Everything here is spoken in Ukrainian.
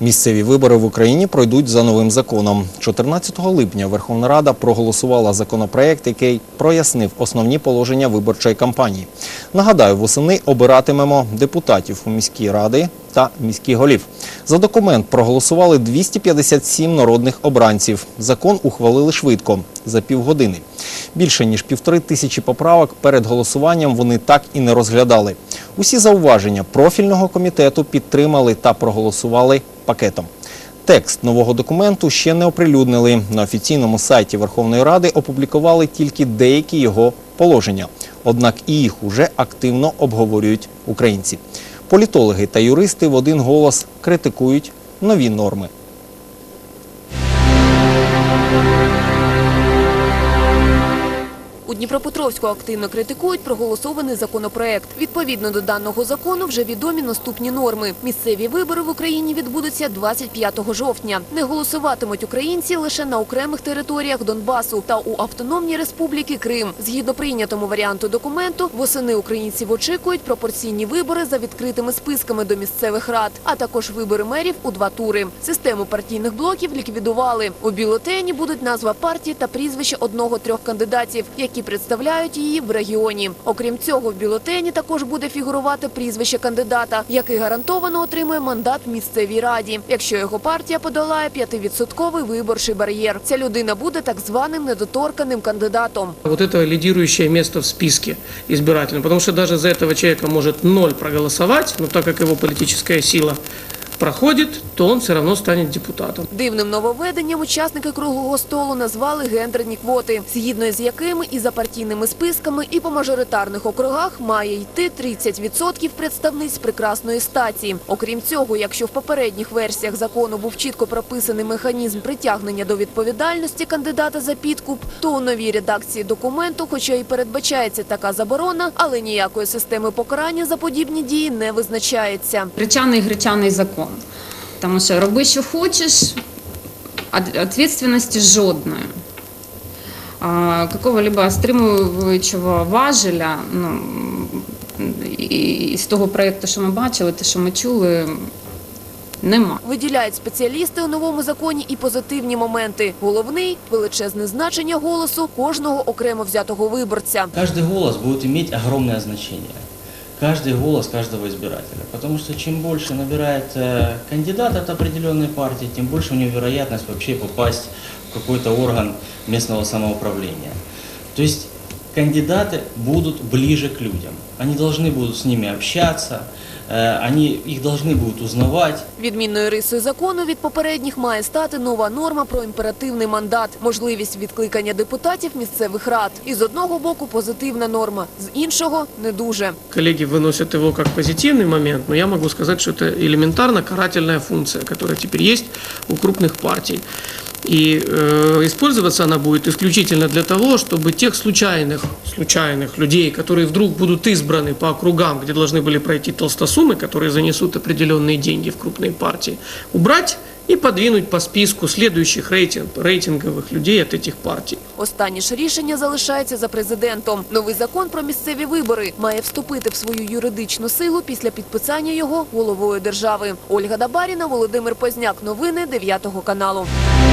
Місцеві вибори в Україні пройдуть за новим законом. 14 липня Верховна Рада проголосувала законопроект, який прояснив основні положення виборчої кампанії. Нагадаю, восени обиратимемо депутатів у міські ради та міських голів. За документ проголосували 257 народних обранців. Закон ухвалили швидко за півгодини. Більше ніж півтори тисячі поправок перед голосуванням вони так і не розглядали. Усі зауваження профільного комітету підтримали та проголосували пакетом. Текст нового документу ще не оприлюднили. На офіційному сайті Верховної Ради опублікували тільки деякі його положення. Однак і їх уже активно обговорюють українці. Політологи та юристи в один голос критикують нові норми. У Дніпропетровську активно критикують проголосований законопроект. Відповідно до даного закону вже відомі наступні норми. Місцеві вибори в Україні відбудуться 25 жовтня. Не голосуватимуть українці лише на окремих територіях Донбасу та у Автономній Республіки Крим. Згідно прийнятому варіанту документу, восени українців очікують пропорційні вибори за відкритими списками до місцевих рад, а також вибори мерів у два тури. Систему партійних блоків ліквідували. У бюлетені будуть назва партії та прізвище одного-трьох кандидатів, які представляють її в регіоні. Окрім цього, в бюлетені також буде фігурувати прізвище кандидата, який гарантовано отримує мандат в місцевій раді, якщо його партія подолає 5-відсотковий виборчий бар'єр. Ця людина буде так званим недоторканим кандидатом. Вот это лидирующее место в списке избирательном, потому что даже за этого человека может ноль проголосовать, но так как его политическая сила проходит, то он все равно станет депутатом. Дивним нововведенням учасники круглого столу назвали гендерні квоти, згідно з якими і за партійними списками, і по мажоритарних округах має йти 30% представниць прекрасної статі. Окрім цього, якщо в попередніх версіях закону був чітко прописаний механізм притягнення до відповідальності кандидата за підкуп, то у новій редакції документу, хоча і передбачається така заборона, але ніякої системи покарання за подібні дії не визначається. гречаний гречаний закон. Тому що роби, що хочеш, а відповідальності жодної. Какого-либо стримуючого важеля, ну, і з того проєкту, що ми бачили, те, що ми чули, нема. Виділяють спеціалісти у новому законі і позитивні моменти. Головний – величезне значення голосу кожного окремо взятого виборця. Каждый голос будет иметь огромное значение Каждый голос каждого избирателя. Потому что чем больше набирает э, кандидат от определенной партии, тем больше у него вероятность вообще попасть в какой-то орган местного самоуправления. То есть кандидаты будут ближе к людям. Они должны будут с ними общаться, э, они их должны будут узнавать. Відмінною рисою закону від попередніх має стати нова норма про імперативний мандат, можливість відкликання депутатів місцевих рад. І з одного боку позитивна норма, з іншого – не дуже. Коллеги выносят его как позитивный момент, но я могу сказать, что это элементарно карательная функция, которая теперь есть у крупных партий. И э, использоваться она будет исключительно для того, чтобы тех случайных, случайных людей, которые вдруг будут избраны по округам, где должны были пройти толстосумы, которые занесут определенные деньги в крупные партии, убрать и подвинуть по списку следующих рейтинг, рейтинговых людей от этих партий. Останнє ж рішення залишається за президентом. Новий закон про місцеві вибори має вступити в свою юридичну силу після підписання його головою держави. Ольга Дабаріна, Володимир Позняк. Новини 9 каналу.